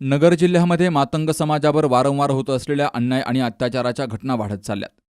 नगर जिल्ह्यामध्ये मातंग समाजावर वारंवार होत असलेल्या अन्याय आणि अत्याचाराच्या घटना वाढत चालल्यात.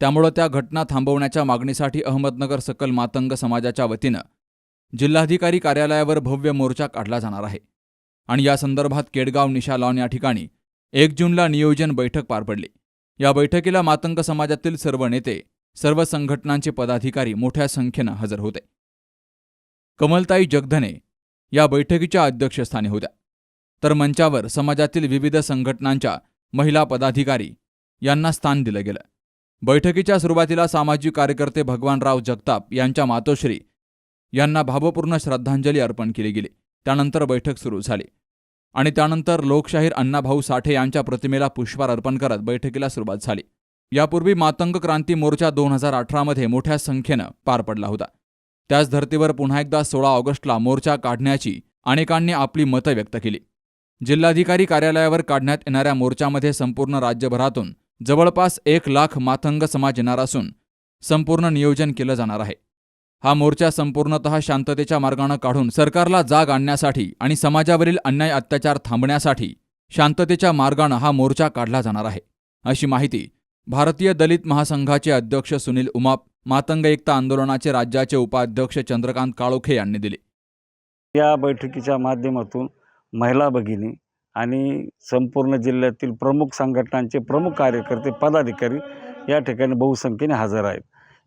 त्यामुळं त्या घटना थांबवण्याच्या मागणीसाठी अहमदनगर सकल मातंग समाजाच्या वतीनं जिल्हाधिकारी कार्यालयावर भव्य मोर्चा काढला जाणार आहे. आणि या संदर्भात केडगाव निशा लॉन या ठिकाणी एक जूनला नियोजन बैठक पार पडली. या बैठकीला मातंग समाजातील सर्व नेते सर्व संघटनांचे पदाधिकारी मोठ्या संख्येनं हजर होते. कमलताई जगधने या बैठकीच्या अध्यक्षस्थानी होत्या. तर मंचावर समाजातील विविध संघटनांच्या महिला पदाधिकारी यांना स्थान दिलं गेलं. बैठकीच्या सुरुवातीला सामाजिक कार्यकर्ते भगवानराव जगताप यांच्या मातोश्री यांना भावपूर्ण श्रद्धांजली अर्पण केली गेली. त्यानंतर बैठक सुरू झाली आणि त्यानंतर लोकशाहीर अण्णाभाऊ साठे यांच्या प्रतिमेला पुष्पार अर्पण करत बैठकीला सुरुवात झाली. यापूर्वी मातंग क्रांती मोर्चा दोन हजार अठरामध्ये मोठ्या संख्येनं पार पडला होता. त्याच धर्तीवर पुन्हा एकदा सोळा ऑगस्टला मोर्चा काढण्याची अनेकांनी आपली मतं व्यक्त केली. जिल्हाधिकारी कार्यालयावर काढण्यात येणाऱ्या मोर्चामध्ये संपूर्ण राज्यभरातून जवळपास एक लाख मातंग समाज येणार असून संपूर्ण नियोजन केलं जाणार आहे. हा मोर्चा संपूर्णतः शांततेच्या मार्गानं काढून सरकारला जाग आणण्यासाठी आणि समाजावरील अन्याय अत्याचार थांबण्यासाठी शांततेच्या मार्गानं हा मोर्चा काढला जाणार आहे. अशी माहिती भारतीय दलित महासंघाचे अध्यक्ष सुनील उमाप मातंग एकता आंदोलनाचे राज्याचे उपाध्यक्ष चंद्रकांत काळोखे यांनी दिले. या बैठकीच्या माध्यमातून महिला भगिनी आणि संपूर्ण जिल्ह्यातील प्रमुख संघटनांचे प्रमुख कार्यकर्ते पदाधिकारी या ठिकाणी बहुसंख्येने हजर आहेत.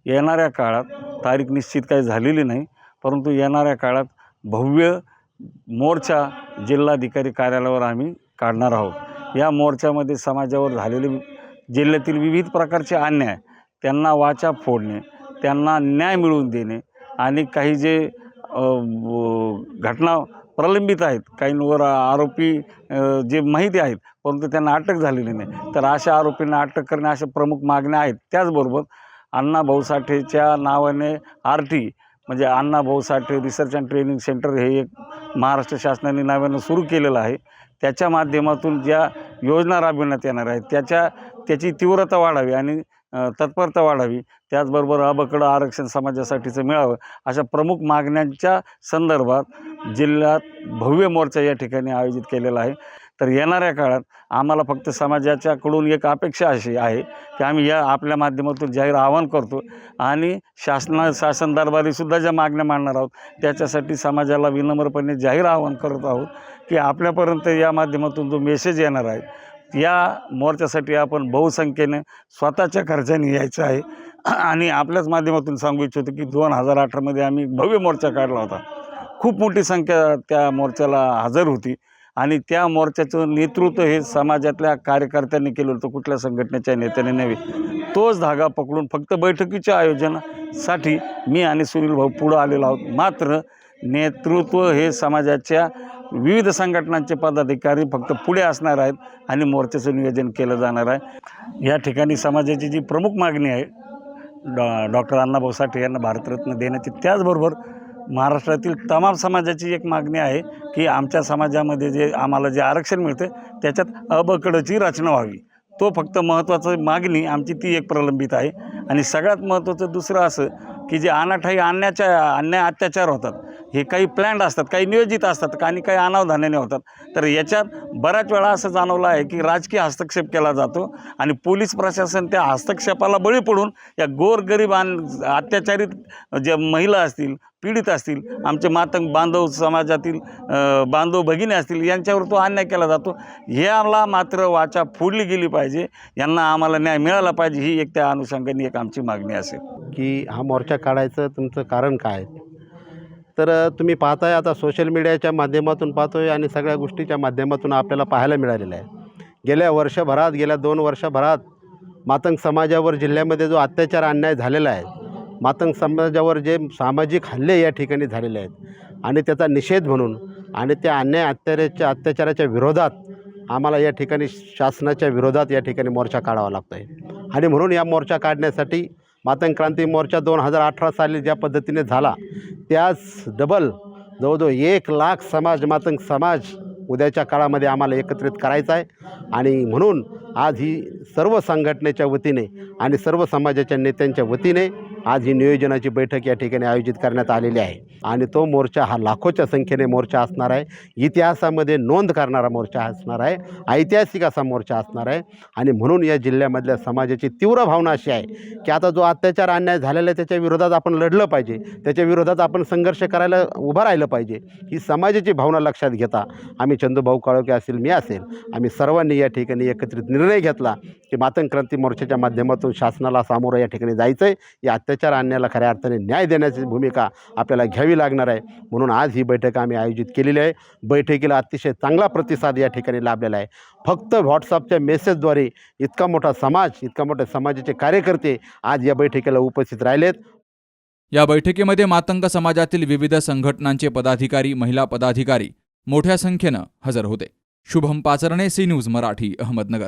येणाऱ्या काळात तारीख निश्चित काही झालेली नाही परंतु येणाऱ्या काळात भव्य मोर्चा जिल्हाधिकारी कार्यालयावर आम्ही काढणार आहोत. या मोर्चामध्ये समाजावर झालेले जिल्ह्यातील विविध प्रकारचे अन्याय त्यांना वाचा फोडणे त्यांना न्याय मिळवून देणे आणि काही जे घटना प्रलंबित आहेत. काहींवर आरोपी जे माहिती आहेत परंतु त्यांना अटक झालेली नाही. तर अशा आरोपींना अटक करणे अशा प्रमुख मागण्या आहेत. त्याचबरोबर अण्णा भाऊ साठेच्या नावाने आर टी म्हणजे Anna Bhau Sathe research and training centre हे एक महाराष्ट्र शासनाने नव्यानं सुरू केलेलं आहे. त्याच्या माध्यमातून ज्या योजना राबविण्यात येणार आहेत त्याच्या त्याची तीव्रता वाढावी आणि तत्परता वाढावी. त्याचबरोबर अबकडं आरक्षण समाजासाठीचं मिळावं अशा प्रमुख मागण्यांच्या संदर्भात जिल्ह्यात भव्य मोर्चा या ठिकाणी आयोजित केलेला आहे. तर येणाऱ्या काळात आम्हाला फक्त समाजाच्याकडून एक अपेक्षा अशी आहे की आम्ही या आपल्या माध्यमातून जाहीर आवाहन करतो आणि शासना शासन दरबारीसुद्धा ज्या मागण्या मांडणार आहोत त्याच्यासाठी समाजाला विनम्रपणे जाहीर आवाहन करत आहोत की आपल्यापर्यंत या माध्यमातून जो मेसेज येणार आहे या मोर्चासाठी आपण बहुसंख्येनं स्वतःच्या खर्चाने यायचं आहे. आणि आपल्याच माध्यमातून सांगू इच्छितो की दोन हजार अठरामध्ये आम्ही भव्य मोर्चा काढला होता. खूप मोठी संख्या त्या मोर्चाला हजर होती. आणि त्या मोर्चाचं नेतृत्व हे समाजातल्या कार्यकर्त्यांनी केलं होतं कुठल्या संघटनेच्या नेत्याने नव्हे. तोच धागा पकडून फक्त बैठकीच्या आयोजनासाठी मी आणि सुनील भाऊ पुढं आलेलो आहोत. मात्र नेतृत्व हे समाजाच्या विविध संघटनांचे पदाधिकारी फक्त पुढे असणार आहेत आणि मोर्चाचं नियोजन केलं जाणार आहे. या ठिकाणी समाजाची जी प्रमुख मागणी आहे डॉ डॉक्टर अण्णाभाऊ साठे यांना भारतरत्न देण्याची त्याचबरोबर महाराष्ट्रातील तमाम समाजाची एक मागणी आहे की आमच्या समाजामध्ये जे आम्हाला जे आरक्षण मिळतं त्याच्यात अबकडची रचना व्हावी. तो फक्त महत्त्वाचं मागणी आमची ती एक प्रलंबित आहे. आणि सगळ्यात महत्त्वाचं दुसरं असं की जे अनाठाई अन्याच्या अन्याय अत्याचार होतात हे काही प्लॅन्ड असतात काही नियोजित असतात आणि काही अनावधानाने होतात. तर याच्यात बऱ्याच वेळा असं जाणवलं आहे की राजकीय हस्तक्षेप केला जातो आणि पोलीस प्रशासन त्या हस्तक्षेपाला बळी पडून या गोरगरीब आणि अत्याचारित ज्या महिला असतील पीडित असतील आमचे मातंग बांधव समाजातील बांधव भगिनी असतील यांच्यावर तो अन्याय केला जातो. याला मात्र वाचा फोडली गेली पाहिजे. यांना आम्हाला न्याय मिळाला पाहिजे ही एक त्या अनुषंगाने एक आमची मागणी असेल. की हा मोर्चा काढायचं तुमचं कारण काय? तर तुम्ही पाहताय आता सोशल मीडियाच्या माध्यमातून पाहतोय आणि सगळ्या गोष्टीच्या माध्यमातून आपल्याला पाहायला मिळालेलं आहे. गेल्या वर्षभरात गेल्या दोन वर्षभरात मातंग समाजावर जिल्ह्यामध्ये जो अत्याचार अन्याय झालेला आहे मातंग समाजावर जे सामाजिक हल्ले या ठिकाणी झालेले आहेत आणि त्याचा निषेध म्हणून आणि त्या अन्याय अत्याचाराच्या अत्याचाराच्या विरोधात आम्हाला या ठिकाणी शासनाच्या विरोधात या ठिकाणी मोर्चा काढावा लागतो आहे आणि म्हणून या मोर्चा काढण्यासाठी मातंग क्रांती मोर्चा दोन हजार अठरा साली ज्या पद्धतीने झाला त्याच डबल जवळजवळ एक लाख समाज मातंग समाज उद्याच्या काळामध्ये आम्हाला एकत्रित करायचा आहे. आणि म्हणून आज ही सर्व संघटनेच्या वतीने आणि सर्व समाजाच्या नेत्यांच्या वतीने आज ही नियोजनाची बैठक या ठिकाणी आयोजित करण्यात आलेली आहे. आणि तो मोर्चा हा लाखोच्या संख्येने मोर्चा असणार आहे. इतिहासामध्ये नोंद करणारा मोर्चा असणार आहे. ऐतिहासिक असा मोर्चा असणार आहे. आणि म्हणून या जिल्ह्यामधल्या समाजाची तीव्र भावना अशी आहे की आता जो अत्याचार अन्याय झालेला आहे त्याच्या विरोधात आपण लढलं पाहिजे. त्याच्या विरोधात आपण संघर्ष करायला उभं राहिलं पाहिजे. ही समाजाची भावना लक्षात घेता आम्ही चंदूभाऊ काळोखे असेल मी असेल आम्ही सर्वांनी या ठिकाणी एकत्रित निर्णय घेतला की मातंग क्रांती मोर्चाच्या माध्यमातून शासनाला सामोरं या ठिकाणी जायचं आहे या अत्याचार अन्यायाला खऱ्या अर्थाने न्याय देण्याची भूमिका आपल्याला घ्यावी लागणार आहे. म्हणून आज ही बैठक आम्ही आयोजित केलेली आहे. बैठकीला अतिशय चांगला प्रतिसाद या ठिकाणी लाभलेला आहे. फक्त व्हॉट्सअपच्या मेसेजद्वारे इतका मोठा समाज इतका मोठ्या समाजाचे कार्यकर्ते आज या बैठकीला उपस्थित राहिलेत. या बैठकीमध्ये मातंग समाजातील विविध संघटनांचे पदाधिकारी महिला पदाधिकारी मोठ्या संख्येनं हजर होते. Shubham Pacharne C news Marathi Ahmednagar.